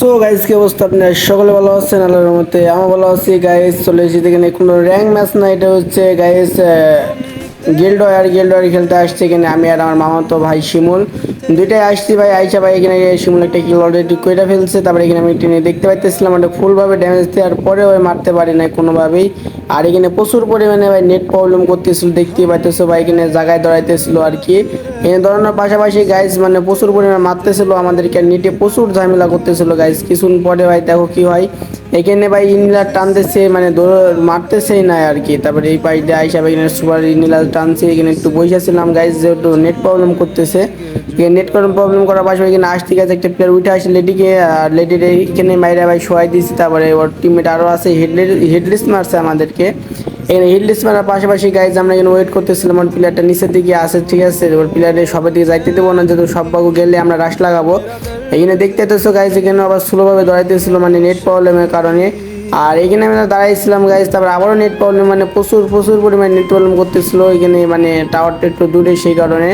So guys কি অবস্থা আপনার? সকলে ভালো আছেন? আল্লাহর মতে আমি ভালো আছি। গাইজ চলে এসেছি এখানে কোনো র্যাঙ্ক ম্যাচ না, এটা হচ্ছে গাইজ গিল্ড আর গিল্ড ওয়ার খেলতে আসছে এখানে আমি আর আমার মামাতো ভাই শিমুল। দুইটাই আসছি ভাই, আইসা ভাই এখানে একটা কিল অলরেডি কইরা ফেলছে। তারপরে এখানে আমি টেনে দেখতে পাইতেছিলাম, ওটা ফুলভাবে ড্যামেজ দেওয়ার পরে ওই মারতে পারি না কোনোভাবেই। আর এখানে প্রচুর পরিমাণে ভাই নেট প্রবলেম করতেছিল, দেখতেই পাইতেছো ভাই এখানে জায়গায় দাঁড়াইতেছিল আর কি। এখানে দাঁড়ানোর পাশাপাশি গাইস মানে প্রচুর পরিমাণে মারতেছিল, আমাদেরকে নেটে প্রচুর ঝামেলা করতেছিল গাইস কিছুদিন পরে ভাই দেখো কি হয়, এখানে ভাই ইনিলার টানতেছে মানে মারতেছেই না আর কি। তারপরে এই পাইডে আইসা ভাই এখানে সুপার ইনিলার টানছে, এখানে একটু বসেছিলাম গাইস যেহেতু নেট প্রবলেম করতেছে। এখানে নেট কোনো প্রবলেম করার পাশাপাশি এখানে আসতে গেছে একটা প্লেয়ার উঠে আসে লেডিকে আর লেডির এখানে মাইরা ভাই শোয়াই দিয়েছি, তারপরে ওর টিমমেট আরও আছে হেডলিস্ট মারছে আমাদেরকে। এখানে হিডলিস্ট মারার পাশাপাশি গাইজ আমরা এখানে ওয়েট করতেছিলাম, ওর প্লেয়ারটা নিচের দিকে আসে ঠিক আছে, ওর প্লেয়ারের সবার দিকে যাইতে দেবো না, যেহেতু সব বাবু গেলে আমরা রাশ লাগাবো। এখানে দেখতে পেতেছো গাইজ এখানে আবার স্লোভাবে দৌড়াইতেছিল মানে নেট প্রবলেমের কারণে। আর এখানে আমরা দাঁড়াইছিলাম গাইজ তারপর আবারও নেট প্রবলেম মানে প্রচুর প্রচুর পরিমাণে নেট প্রবলেম করতেছিল, এখানে মানে টাওয়ারটা একটু দূরে সেই কারণে।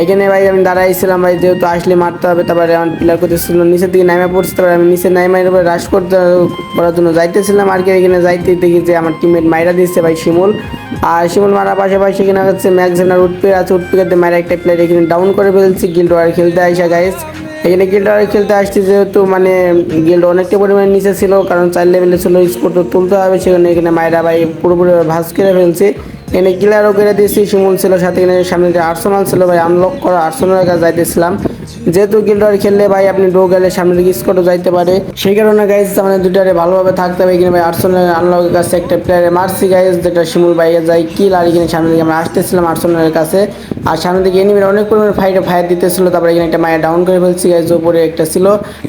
এখানে ভাই আমি দাঁড়াইছিলাম ভাই, যেহেতু আসলে মারতে হবে, তারপরে আমার প্লেয়ার করতেছিল নিচের দিকে নামে পড়ছে, তারপরে আমি নিচে নাইমে এবার রাশ করতে করার জন্য যাইতেছিলাম আর কি এখানে যাইতে দেখি যে আমার টিমমেট মাইরা দিচ্ছে ভাই শিমুল। আর শিমুল মারার পাশাপাশি এখানে হচ্ছে ম্যাক্সেনার উঠপে আছে উঠপিকাতে মারা একটা প্লেয়ার এখানে ডাউন করে ফেলছি গিল্ড ওয়ার খেলতে আইসা গাইস এখানে গিল্ড ওয়ার খেলতে আসছি যেহেতু মানে গিল্ড অনেকটা পরিমাণে নিচে ছিল, কারণ চার লেভেলে ছিল স্পোর্ট তুলতে হবে সেখানে এখানে মায়েরা ভাই পুরোপুরি ভাস করে ফেলছে। এখানে ক্লিয়ারও করে দিয়েছি, শিমুল ছিল সাথে এখানে সামনে যে আর্সেনাল ছিল ভাই আনলক করা আর্সেনালের কাছে যাইতেছিলাম। যেহেতু গিল্ডার খেললে ভাই, আপনি ডো গেলে সামনে দিকে স্কটও যাইতে পারে। সেই কারণে গাইজ মানে দুটারে ভালোভাবে থাকতে হবে এখানে ভাই আর্সেনাল আনলকের কাছে একটা প্লেয়ারে মারছি গাইজ যেটা শিমুল ভাইয়ের যাই কিল আর এখানে সামনে দিকে আমরা আসতেছিলাম আর্সেনালের কাছে। আর সামনে দিকে এনিমির অনেক পরিমাণে ফাইটে ফায়ার দিতেছিল, তারপরে এখানে একটা মায়ের ডাউন করে ফেলছি গাইজ উপরে একটা ছিল।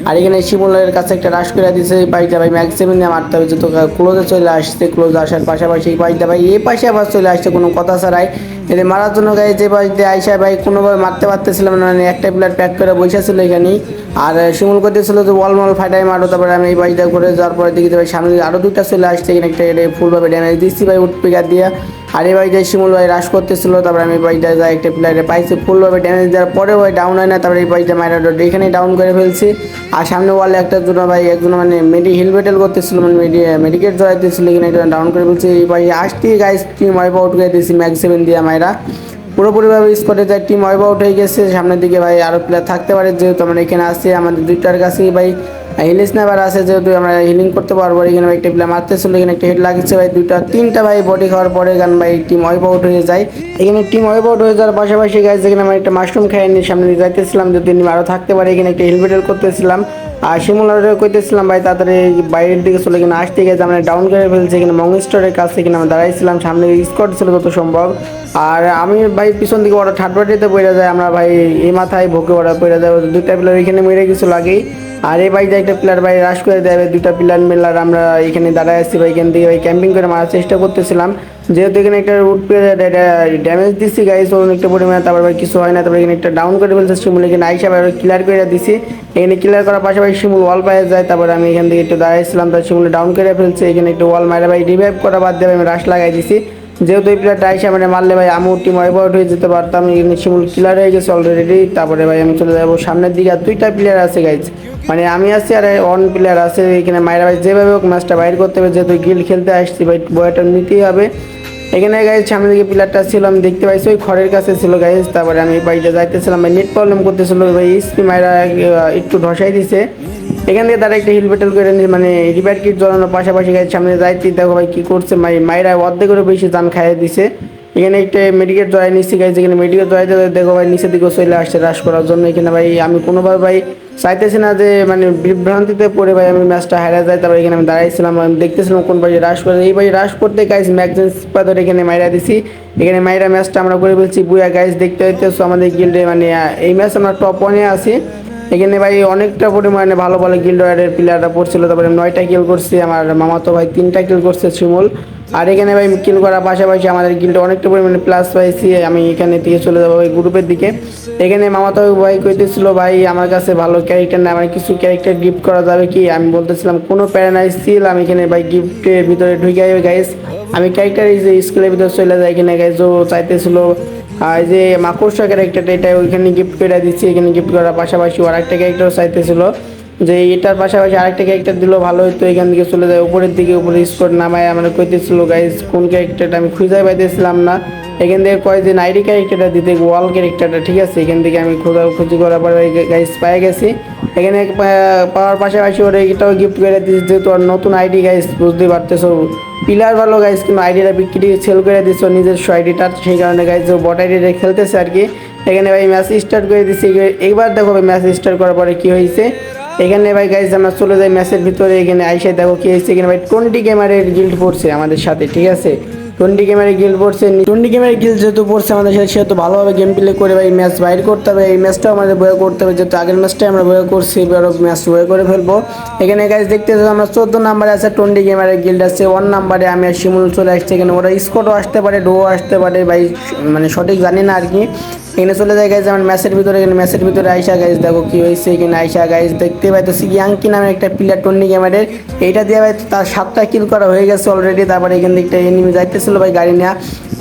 আর এখানে শিমুলের কাছে একটা রাশ করে দিয়েছে পাইটা ভাই ম্যাক্সিমাম দিয়ে মারতে হবে, যেহেতু ক্লোজে চলে আসছে ক্লোজ আসার পাশাপাশি পাইটা ভাই এই পাশে আবার চলে আসছে কোনো কথা ছাড়াই। এদের মারার জন্য গাই যে পাশ দিয়ে আইসা ভাই, কোনোভাবে মারতে পারতেছিলাম না মানে একটা প্লেয়ার প্যাক করে বসেছিল এখানে আর শিমুল করতেছিল যে ওয়াল মল ফাটাই মারো, তারপরে আমি এই পাশটা করে যাওয়ার পরে দেখি ভাই সামনে আরও দুটা চলে আসছে এখানে একটা এটা ফুলভাবে ড্যামেজ দিচ্ছি ভাই উঠ পিকার দিয়ে। আর এই যে শিমুল ভাই রাশ করতেছিল, তারপরে আমি পাশটা যাই একটা প্লেয়ারে পাইছি ফুলভাবে ড্যামেজ দেওয়ার পরে ভাই ডাউন হয় না, তারপরে এই পাশটা মাইরা এখানে ডাউন করে ফেলছি। আর সামনে ওয়ালে একটা জন্য ভাই একজন মানে মেডি হিল বেটেল করতেছিল মানে মেডি মেডিকেট জড়াইতেছিল, এখানে ডাউন করে ফেলছি। এই ভাই আসতেই গাইস টিম ওয়াইপ আউট করে দিয়েছি ম্যাক্স সেভেন দিয়ে মাইরা পুরোপুরিভাবে স্কোয়াডে যায় টিম ওয়াইপ আউট হয়ে গেছে। সামনের দিকে ভাই আরও প্লেয়ার থাকতে পারে, যেহেতু আমরা এখানে আসছি আমাদের দুইটার কাছেই ভাই হিল স্নাইপার আছে, যেহেতু আমরা হিলিং করতে পারব। এখানে ভাই একটা প্লেয়ার মারতেছিল এখানে একটা হেড লাগছে ভাই, দুইটা, তিনটা ভাই বডি খাওয়ার পরে গান ভাই টিম ওয়াইপ আউট হয়ে যায়। এখানে টিম ওয়াইপ আউট হয়ে যাওয়ার পাশাপাশি গাছ যেখানে আমরা একটা মাশরুম খাই নিয়ে সামনে যাইতেছিলাম, যদি আরও থাকতে পারে, এখানে একটা হেলমেটেল করতেছিলাম। আর শিমুলারে কইতেছিলাম, ভাই, তাড়াতাড়ি বাইরের দিকে চলে কিনা আসতে গেছে আমরা ডাউন করে ফেলছি এখানে মঙ্গস্টরের কাছে কিনা, আমরা দাঁড়াইছিলাম, সামনে স্কট ছিল যত সম্ভব। আর আমি, ভাই, পিছন দিকে ওরা থার্ড পার্টিতে পড়ে যায়, আমরা, ভাই, এই মাথায় ভোগে ওরা পড়ে যায় দুইটা প্লেয়ার এখানে মেরে কিছু লাগেই। আর এই বাইরে একটা প্লেয়ার ভাই রাশ করে দেবে দুইটা প্লেয়ার মিলার আমরা এখানে দাঁড়ায় আসছি ভাই, এখান থেকে, ভাই ক্যাম্পিং করে মারার চেষ্টা করতেছিলাম। যেহেতু এখানে একটা রুট ড্যামেজ দিচ্ছি গাইস অনেকটা পরিমাণে, তারপর ভাই কিছু হয় না, তারপর এখানে একটা ডাউন করে ফেলছে শিমুল, এখানে আইসা ভাই ক্লিয়ার করে দিছি। এখানে ক্লিয়ার করার পাশাপাশি শিমুল ওয়াল পায়ে যায়, তারপর আমি এখান থেকে একটু দাঁড়াইছিলাম তার শিমুলে ডাউন করে ফেলছে, এখানে একটু ওয়াল মারা ভাই রিভাইভ করা বাদ দিয়ে আমি রাশ লাগাই দিছি। যেহেতু এই প্লেয়ারটা আইসা মানে মারলে ভাই আমি টিম ওয়াইপ আউট হয়ে যেতে পারতাম, এখানে শিমুল ক্লিয়ার হয়ে গেছে অলরেডি তারপরে ভাই আমি চলে যাব সামনের দিকে। আর দুইটা প্লেয়ার আছে গাইজ মানে আমি আছি আর অন প্লেয়ার আছে, এখানে মায়েরা ভাই যেভাবে হোক ম্যাচটা বাইর করতে হবে, যেহেতু গিল খেলতে আসছি, ভাই বয়টা নিতেই হবে। এখানে গাইজ সামনে দিকে পিলারটা ছিল, আমি দেখতে পাইছি, ওই খড়ের কাছে ছিল গাইজ তারপরে আমি বাড়িতে যাইতেছিলাম, ভাই নেট প্রবলেম করতেছিল, ভাই স্পি মায়েরা একটু ধসাই দিছে। এখান থেকে তারা একটা হিল বেটেল করে মানে রিপেয়ার কিট জ্বলানোর পাশাপাশি গাইজ সামনে যাইতে দেখো ভাই, কী করছে, মাই মায়েরা অর্ধেক করে বেশি দান খাইয়ে দিছে। এখানে একটা মেডিকেল জয় নিচ্ছি গাইজ এখানে মেডিকেট জয় দেখো ভাই নিচের দিকে চলে আসছে রাশ করার জন্য। এখানে ভাই আমি কোনোভাবে ভাই চাইতেছি না যে মানে বিভ্রান্তিতে পড়ে ভাই আমি ম্যাচটা হারা যায় তারপর এখানে আমি দাঁড়াইছিলাম, আমি দেখতেছিলাম কোন ভাই রাশ করে। এই ভাই রাশ করতে গাইজ ম্যাগজেন্স পাথর এখানে মাইরা দিছি। এখানে মাইরা ম্যাচটা আমরা করে ফেলছি। বুয়া গাইজ দেখতে হইতেছো আমাদের গিল্ডে মানে এই ম্যাচ আমরা টপ ওয়ানে আছি। এখানে ভাই অনেকটা পরিমাণে ভালো ভালো গিল্ড ওয়ার্ডের প্লেয়াররা পড়ছিল। তারপরে নয়টা কিল করছি, আমার মামাতো ভাই তিনটা কিল করছে শিমুল। আর এখানে ভাই কিল করার পাশাপাশি আমাদের গিল্ডে অনেকটা পরিমাণে প্লাস পাইছি, আমি এখানে থেকে চলে যাব ভাই গ্রুপের দিকে। এখানে মামাতো ভাই কইতেছিল, ভাই, আমার কাছে ভালো ক্যারেক্টার না আমার কিছু ক্যারেক্টার গিফট করা যাবে কি? আমি বলতেছিলাম, কোনো প্যারানাইজ ছিল আমি এখানে ভাই গিফটের ভিতরে ঢুকে গাইস আমি ক্যারেক্টার এই যে স্কুলের ভিতরে চলে যাই এখানে গাইজ ও চাইতেছিল আর যে মাকড়সা ক্যারেক্টারটা এটা ওইখানে গিফট করে দিচ্ছি, এখানে গিফট করার পাশাপাশি আর একটা ক্যারেক্টার চাইতেছিল যে এটার পাশাপাশি আরেকটা ক্যারেক্টার দিলেও ভালো হতো এখান থেকে চলে যায়, উপরের দিকে উপরে স্কোর নামায়, আমরা কইতেছিল গাইজ কোন ক্যারেক্টারটা আমি খুঁজে পাইতেছিলাম না? এখান থেকে কয়েকদিন আইডি ক্যারেক্টারটা দিতে ওয়াল ক্যারেক্টারটা ঠিক আছে, এখান থেকে আমি খোঁজা, খুঁজি করার পরে গাইজ পেয়ে গেছি। এখানে পাওয়ার পাশাপাশি ওরা এটাও গিফট করে দিচ্ছে যেহেতু আর নতুন আইডি গাইজ বুঝতে পারতেছো পিলার ভালো গাইজ কিন্তু আইডিটা বিক্রি সেল করে দিচ্ছ নিজের আইডিটা সেই কারণে গাইজ বট আইডিটা খেলতেছে আর কি। এখানে ভাই ম্যাচ স্টার্ট করে দিচ্ছি এবার দেখো ভাই ম্যাচ স্টার্ট করার পরে কী হয়েছে এখানে ভাই গাইজ আমরা চলে যাই ম্যাচের ভিতরে, এখানে আইসে দেখো কী হয়েছে এখানে ভাই টোয়েন্টি গেমারের গিল্ড পড়ছে আমাদের সাথে, ঠিক আছে? টোয়েন্টি গেমের গিল পড়ছে টোয়েন্টি গেমের গিল যেহেতু পড়ছে আমাদের সাথে, সেহেতু ভালোভাবে গেম প্লে করে এই ম্যাচ বাইর করতে হবে। এই ম্যাচটাও আমাদের বয়ে করতে হবে, যেহেতু আগের ম্যাচটাই আমরা বয়ে করছি এবারও ম্যাচ বয়ে করে ফেলব। এখানে গাইজ দেখতে আমরা চোদ্দ নাম্বারে আছে টোয়েন্টি গেমের গিল্ড আছে ওয়ান নাম্বারে আমি আর শিমুল চলে আসছি। এখানে ওরা স্কটও আসতে পারে ডো আসতে পারে, ভাই মানে সঠিক জানি না আর কি। এখানে চলে যায় গাইজ আমার ম্যাচের ভিতরে, এখানে ম্যাচের ভিতরে আইসা গাইজ দেখো কি হয়েছে, এখানে আইসা গাইজ দেখতে পাই পাইতেছি ইয়াংকি নামের একটা প্লেয়ার টন্নি গেমারের এইটা দিয়ে ভাই তার সাতটা কিল করা হয়ে গেছে অলরেডি তারপরে এখান থেকে একটা এনিমি যাইতেছিল ভাই গাড়ি নেওয়া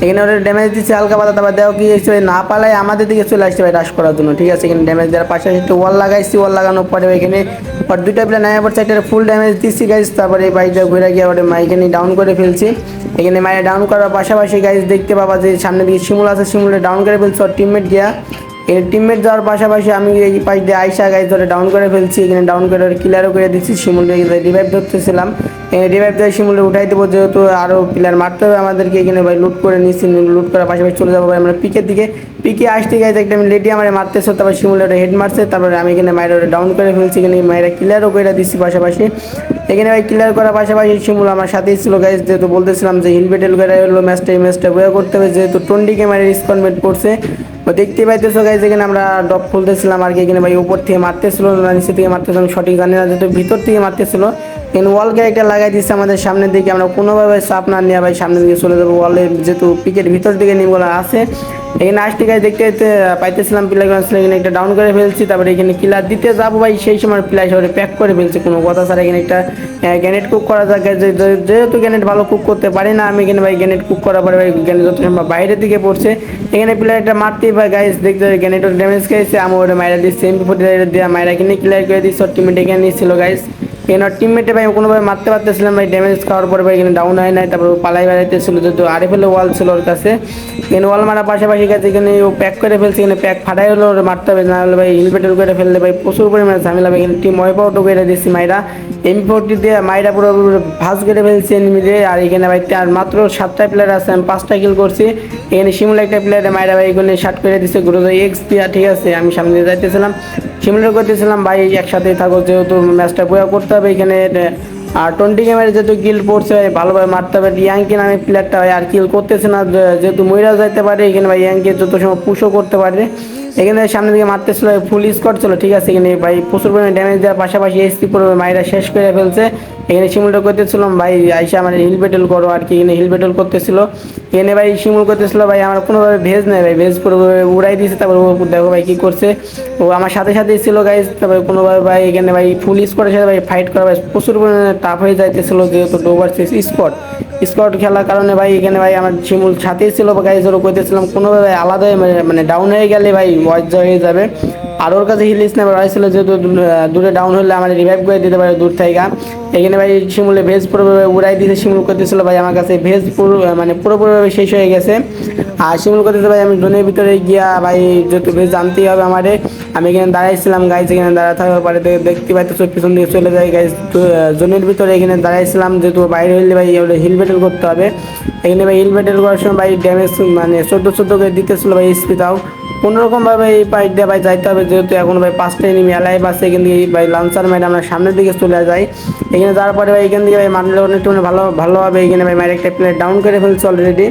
এখানে ওরা ড্যামেজ দিচ্ছে হালকা পাতা তারপর দেখো কি হয়েছে ভাই, না পালায় আমাদের দিকে চলে আসছে ভাই রাশ করার জন্য, ঠিক আছে? এখানে ড্যামেজ দেওয়ার পাশাপাশি একটু ওয়াল লাগাইছি ওয়াল লাগানোর পরে এখানে পর দুইটা প্লেয়ার নেওয়ার পর একটা ফুল ড্যামেজ দিচ্ছি গাইজ তারপরে এই বাইকটা ঘুরে গিয়ে ওটা এখানে ডাউন করে ফেলছি। এখানে মায়ের ডাউন করার পাশাপাশি গাইজ দেখতে পাবা যে সামনে দিকে শিমুল আছে শিমুলে ডাউন করে ফেলছি টিমমেট গিয়া এর টিমমেট যাওয়ার পাশাপাশি আমি এই পাশ দিয়ে আইসা গাইজ ধরে ডাউন করে ফেলছি। এখানে ডাউন করে ক্লিয়ারও করে দিচ্ছি। শিমুলে রিভাইভ ধরতেছিলাম। রিভাইভ দিয়ে শিমুলে উঠাই দেবো যেহেতু আরও প্লেয়ার মারতে হবে আমাদেরকে। এখানে ভাই লুট করে নিচ্ছি লুট করার পাশাপাশি চলে যাব আমরা পিকের দিকে। পিকে আসতে গেছে একটা আমি লেডি আমার মারতেছে। তারপর শিমুলে হেড মারছে। তারপরে আমি এখানে মায়ের ডাউন করে ফেলছি। এখানে মায়েরা ক্লিয়ারও করে দিচ্ছি পাশাপাশি। এখানে ভাই ক্লিয়ার করার পাশাপাশি শিমুল আমার সাথেই ছিল গাইজ যেহেতু বলতেছিলাম যে হিলবেটেল করে হলো ম্যাচটা এই ম্যাচটা বয়ে করতে হবে, যেহেতু টোয়েন্টি ক্যামেরার রিসপন্ডমেন্ট করছে। তো দেখতে পাইতেছো গাইজ এখানে আমরা ডপ খুলতেছিলাম আর কি, এখানে ভাই উপর থেকে মারতেছিল, না নিচে থেকে মারতেছিলাম সঠিক জানি না, যেহেতু ভিতর থেকে মারতেছিল। এখানে ওয়াল ক্যারেক্টার লাগাই দিচ্ছে আমাদের সামনের দিকে, আমরা কোনোভাবে চাপ না নিয়ে ভাই সামনের দিকে চলে যাব। ওয়ালে যেহেতু পিকের ভিতর দিকে নিমগুলো আছে এখানে আসতে গাছ দেখতে পাইতেছিলাম প্লেয়ার এখানে একটা ডাউন করে ফেলছি, তারপরে এখানে কিলার দিতে যাব ভাই, সেই সময় প্লেয়ার সবাই প্যাক করে ফেলছি কোনো কথা ছাড়া। এখানে একটা গ্যানেট কুক করা যাক, যে- যে- যেহেতু গ্যানেট ভালো কুক করতে পারি না, আমি এখানে ভাই গ্যানেট কুক করার পরে ভাই গ্যানেট যত সম্ভব বাইরের দিকে পড়ছে। এখানে প্লেয়ারটা মারতেই ভাই গাইস দেখতে গ্যানেটর ড্যামেজ খেয়েছে, আমি ওটা মাইরা দিচ্ছি এমপি ফোর্টি দেওয়া মাইরা কিনে ক্লিয়ার করে ওর টিমমেট এখানে নিয়েছিল গাইস এখানে টিমমেটে ভাই কোনোভাবে মারতে পারতেছিলাম ভাই ড্যামেজ খাওয়ার পরে ভাই এখানে ডাউন হয় নাই, তারপর পালাই বেড়াইতেছিল যেহেতু আরে ফেলে ওয়াল ছিল ওর কাছে। এখানে ওয়াল মারার পাশাপাশি গেছে এখানে ও প্যাক করে ফেলছে এখানে প্যাক ফাটাই হলো, ওরে মারতে হবে, না হলে ভাই হিলপেটেল করে ফেললে ভাই, প্রচুর পরিমাণে ঝামেলা, ভাই এখানে টিম ওয়াইপ আউটও করে দিচ্ছি মাইরা। এম ফোরটি দিয়ে মাইরা পুরো ভাঁজ করে ফেলছে এনিমিরে আর এখানে ভাই আর মাত্র সাতটা প্লেয়ার আছে, আমি পাঁচটা কিল করছি। এখানে শিমুল একটা প্লেয়ারে মাইরা ভাই এখানে শার্ট করে দিচ্ছে গুরু এক্স দিয়া, ঠিক আছে, আমি সামনে যাইতেছিলাম। শিমুলের করতেছিলাম, ভাই একসাথেই থাকো, যেহেতু ম্যাচটা পুরো করতে হবে, এখানে আর টোয়েন্টি গেমের যেহেতু কিল পড়ছে ভালোভাবে মারতে হবে। ইয়াংকি নামে প্লেয়ারটা ভাই, আর কিল করতেছে না যেহেতু মহিলা যাইতে পারে, এখানে, ভাই ইয়াংকে যত সময় পুষও করতে পারে। এখানে সামনের দিকে মারতেছিল ফুল স্কট ছিল, ঠিক আছে, এখানে, ভাই, প্রচুর পরিমাণে ড্যামেজ দেওয়ার পাশাপাশি এসপি পুরো মাইরা শেষ করে ফেলছে। এখানে শিমুলটা করতেছিলাম, ভাই, আইসা আমার হিল বেটেল করো, আর কি, এখানে হিল বেটেল করতেছিল। এখানে ভাই শিমুল করতেছিল, ভাই, আমার কোনোভাবে ভেজ নেই, ভাই, ভেজ পুরো উড়াই দিয়েছে তারপর ও দেখো ভাই কী করছে। ও আমার সাথে সাথেই ছিল গাইজ তারপরে কোনোভাবে ভাই এখানে ভাই ফুল স্কটের সাথে ভাই ফাইট করা, ভাই, প্রচুর পরিমাণে টাফ হয়ে যাইতেছিল, যেহেতু ডোভার স্পট স্কট খেলার কারণে ভাই এখানে ভাই আমার শিমুল সাথেই ছিল গাইজ ওরও করতেছিলাম, কোনোভাবে আলাদা মানে- মানে ডাউন হয়ে গেলে ভাই ওয়াজ হয়ে যাবে। আর ওর কাছে হিল স্ন্যাপার হয়েছিল যেহেতু দূরে ডাউন হলে আমার রিভাইভ করে দিতে পারে দূর থেকে। এখানে ভাই শিমুলে ভেজ পুরোভাবে উড়াই দিতে শিমুল করতেছিল ভাই, আমার কাছে ভেজ পুরো মানে পুরোপুরিভাবে শেষ হয়ে গেছে। আর শিমুল করতেছে ভাই, আমি ড্রোনের ভিতরে গিয়া ভাই যেহেতু ভেজ জানতেই হবে আমারে। আমি এখানে দাঁড়াইছিলাম গাইজ এখানে দাঁড়া থাকার পরে দেখতে পাইতেছো, পিছন দিকে চলে যায় গাইজ জোনের ভিতরে এখানে দাঁড়াইছিলাম, যেহেতু বাইরে হইলে ভাই হিল ব্যাটেল করতে হবে। এখানে ভাই হিল ব্যাটেল করার সময় ভাই ড্যামেজ মানে চোদ্দ চোদ্দ করে দিতেছিল ভাই স্পি তাও কোনোরকম ভাবে এই পাইপ দিয়ে ভাই যাইতে হবে, যেহেতু এখন ভাই পাঁচটা এনিমি এলাই বাসে এখান থেকে ভাই লাঞ্চার মাইরে আমরা সামনের দিকে চলে যাই। এখানে যাওয়ার পরে ভাই এখান থেকে ভাই মারলে একটু ভালো ভালোভাবে এখানে ভাই মায়ের একটা প্লেয়ার ডাউন করে ফেলছে অলরেডি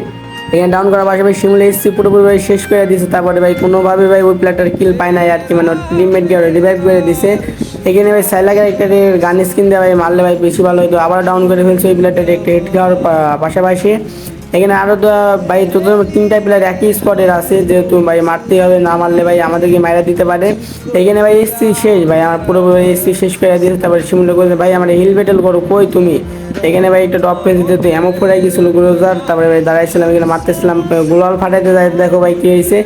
এখানে ডাউন করার পাশাপাশি সিমুলে এসছি পুরোপুরি ভাই শেষ করে দিয়েছে। তারপরে ভাই কোনোভাবে ভাই ওই প্লেয়ারটার কিল পায় নাই আর কি মানে টিমমেট গিয়ে রিভাইভ করে দিছে এখানে ভাই সাইলাগের একটা গান স্কিন দেওয়া ভাই মারলে ভাই বেশি ভালো হতো আবার ডাউন করে ফেলছে ওই প্লেয়ারটার একটা হেড খাওয়ার পাশাপাশি। এখানে আরও তো, ভাই যত তিনটা প্লেয়ার একই স্পটের আছে, যেহেতু, ভাই, মারতেই হবে, না মারলে, ভাই, আমাদেরকে মাইরা দিতে পারে। এখানে, ভাই এসছি শেষ, ভাই, আমার পুরো এসছি শেষ করে দিয়েছে, তারপরে শিমুল করে ভাই, আমার হিল বেটেল করো, কই তুমি? এখানে, ভাই, একটা টপ পেয়ে দিতে এমন ফোরাই গেছিল, গ্রোজার, তারপরে, ভাই, দাঁড়াইছিলাম, এখানে মারতেছিলাম, গোলাল ফাটাইতে দেখো, ভাই, কি হয়েছে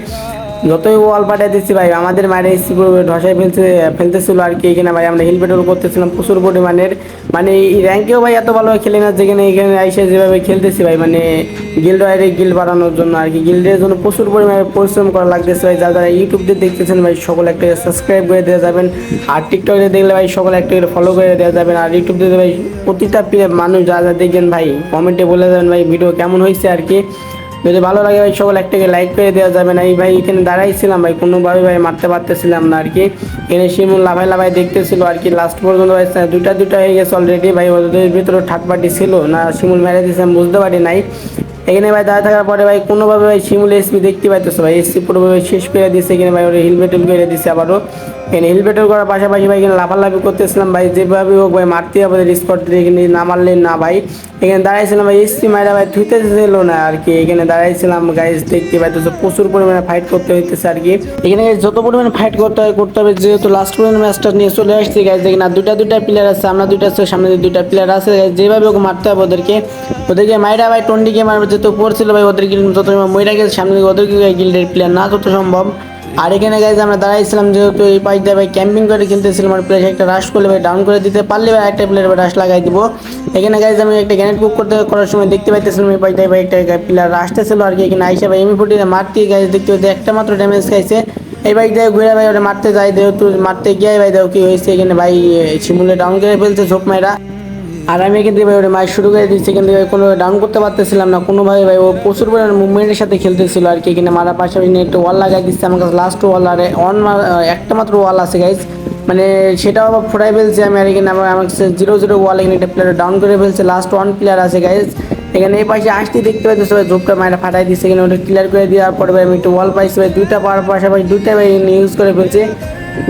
যতই ওয়াল পাঠিয়ে দিচ্ছি ভাই, আমাদের মায়ের এসি ধসায় ফেলছে, ফেলতেছিল আর কি এখানে ভাই, আমরা হিল পেট্রোল করতেছিলাম প্রচুর পরিমাণের। মানে এই র্যাঙ্কেও ভাই এত ভালো খেলে না, যেখানে এখানে আইসে যেভাবে খেলতেছি ভাই মানে গিল্ড ওয়ারে গিল্ড বাড়ানোর জন্য আর কি। গিল্ডের জন্য প্রচুর পরিমাণে পরিশ্রম করা লাগতেছে ভাই, যারা যারা ইউটিউব দিয়ে দেখতেছেন ভাই, সকলে একটা সাবস্ক্রাইব করে দেওয়া যাবেন। আর টিকটকে দেখলে ভাই, সকলে একটা করে ফলো করে দেওয়া যাবেন। আর ইউটিউব দিয়ে ভাই, প্রতিটা মানুষ যা যা দেখবেন ভাই কমেন্টে বলে দেবেন ভাই ভিডিও কেমন হয়েছে আর কি। যদি ভালো লাগে ভাই, সকল একটাকে লাইক করে দেওয়া যাবে না। এই ভাই, এখানে দাঁড়াইছিলাম ভাই, কোনোভাবে ভাই মারতে পারতেছিলাম না আর কি এখানে শিমুল লাভাই লাভাই দেখতেছিল আর কি লাস্ট পর্যন্ত ভাই দুটা দুটা হয়ে গেছে অলরেডি ভাই, ওদের ভিতরে ঠাট পাটি ছিল না, শিমুল মেরে দিয়েছে, আমি বুঝতে পারি নাই। এখানে ভাই দাঁড়া থাকার পরে ভাই, কোনোভাবে ভাই শিমুল এসপি দেখতে পাইতেছে ভাই এসপি পুরোভাবে শেষ করে দিয়েছে, এখানে ভাই ওরা হিলমেটেল করে দিচ্ছে আবারও। এখানে হিলমেটেল করার পাশাপাশি ভাই এখানে লাফালাফি করতেছিলাম ভাই, যেভাবে হোক ভাই, মারতে হবে স্পট দিয়ে এখানে না মারলে না ভাই। এখানে দাঁড়াইছিলাম ভাই এসছি মাইরা ভাই থুইতে ছিল না আর কি। এখানে দাঁড়াইছিলাম গাইজ দেখতে পাইতেছে, প্রচুর পরিমাণে ফাইট করতে হইতেছে আর কি। এখানে যত পরিমাণে ফাইট করতে হয়, করতে হবে, যেহেতু লাস্ট পর্যন্ত ম্যাচটা নিয়ে চলে আসছি গাইজ দেখেন, আর দুইটা দুইটা প্লেয়ার আছে, আমরা দুইটা আছে, সামনে দুইটা প্লেয়ার আছে যেভাবে ওকে মারতে হবে ওদেরকে। ওদেরকে মাইরা ভাই, টন্ডিকে মারবে যেহেতু পড়ছিল ভাই ওদেরকে যত মইরা গেছে, সামনে ওদেরকে গিল্ডের প্লেয়ার না, যত সম্ভব। আর এখানে গাইজ আমরা দাঁড়াইছিলাম যেহেতু এই পাশ দিয়ে ভাই ক্যাম্পিং করে খেলতেছিলাম আর প্লেয়ার একটা রাশ করলে ভাই ডাউন করে দিতে পারলে ভাই একটা প্লেয়ার রাশ লাগাই দিব। এখানে গাইজ আমি একটা গ্যানেট কুক করতে করার সময় দেখতে পাইতেছিলাম এই পাশ দিয়ে ভাই একটা প্লেয়ার আসতেছিল আর কি। এখানে আইসা ভাই এমি ফুটি মারতে গাইজ দেখতে পাইতে একটা মাত্র ড্যামেজ খাইছে। এই বাইক দিয়ে ঘুরে ভাই ওটা মারতে যাই, যেহেতু মারতে গিয়ে ভাই দেখো কি হয়েছে। এখানে ভাই শিমুলে ডাউন করে ফেলছে ঝোপ মাইরা। আর আমি কিন্তু ভাই ওটা মাইক শুরু করে দিচ্ছি কিন্তু কোনো ডাউন করতে পারতেছিলাম না। কোনোভাবে ভাই ও প্রচুর পরিমাণে মুভমেন্টের সাথে খেলতেছিল আর কি, এখানে মারার পাশাপাশি একটু ওয়াল লাগাই দিচ্ছে, আমার কাছে লাস্ট ওয়াল আর অন একটা মাত্র ওয়াল আছে গাইজ মানে সেটাও আবার ফোটাই ফেলছে আমি, আর এখানে আমার আমার কাছে জিরো জিরো ওয়াল এখানে একটা প্লেয়ার ডাউন করে ফেলছে লাস্ট ওয়ান প্লেয়ার আছে গাইজ এখানে এই পাশে আসতে দেখতে পাচ্ছি সবাই ঝোপটা মায়েরা ফাটাই দিচ্ছে, এখানে ওটা ক্লিয়ার করে দেওয়ার পরে আমি একটু ওয়াল পাইছি ভাই, দুইটা পাওয়ার পাশাপাশি দুইটা ভাই ইউজ করে ফেলছে।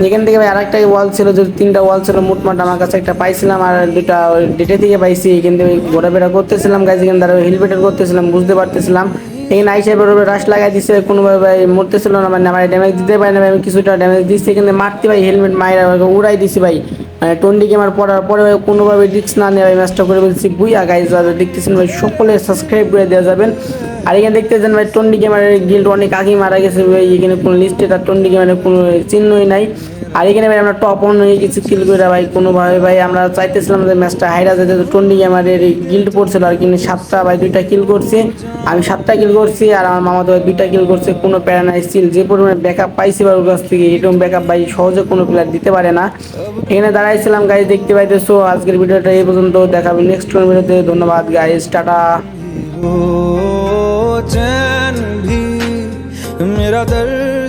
যেখান থেকে ভাই আরেকটা ওয়াল ছিল যে তিনটা ওয়াল ছিল মোটমাট আমার কাছে একটা পাইছিলাম আর দুটা ডেটে থেকে পাইছি। এখান থেকে ঘোরাফেরা করতেছিলাম গাছ এখানে দ্বারা হেলমেটের করতেছিলাম, বুঝতে পারতেছিলাম। এখানে আইসা বেরোবে রাশ লাগাই দিচ্ছে কোনোভাবে মরতেছিল না মানে আমার ড্যামেজ দিতে পারি না আমি কিছুটা ড্যামেজ দিচ্ছি এখানে মারতে ভাই হেলমেট ওকে উড়াই দিছি ভাই। মানে টন্ডি গেমার পড়ার পরে কোনোভাবে রিক্স না ভাই ম্যাচটা করে বলছি, বুইয়া গাইজ দেখতেছেন ভাই, সকলে সাবস্ক্রাইব করে দেওয়া যাবেন। আর এখানে দেখতেছেন ভাই, টন্ডি গেমারের গিল্ড অনেক আগেই মারা গেছে ভাই, এখানে কোনো লিস্টে তার টন্ডি গেমারের কোনো চিহ্নই নাই। আর এখানে ভাই আমরা টপ অন হয়ে গেছি কিল করে ভাই, কোনোভাবে ভাই আমরা চাইতেছিলাম যে ম্যাচটা হাইরা যেতে, তো টন্ডি গেমারের গিল্ড পড়ছিল আর কিন্তু সাতটা ভাই দুইটা কিল করছে। আমি সাতটা কিল করছি আর আমার মামা ভাই দুইটা কিল করছে, কোনো প্যারা নাই স্টিল যে পরিমাণে ব্যাকআপ পাইছি ভাই ওর কাছ থেকে, এরকম ব্যাকআপ ভাই সহজে কোনো প্লেয়ার দিতে পারে না। এখানে দাঁড়াইছিলাম গাইজ দেখতে পাইতেছো, আজকের ভিডিওটা এই পর্যন্ত, দেখাবে নেক্সট ভিডিওতে, ধন্যবাদ গাইজ টাটা। हो चैन भी मेरा दर्द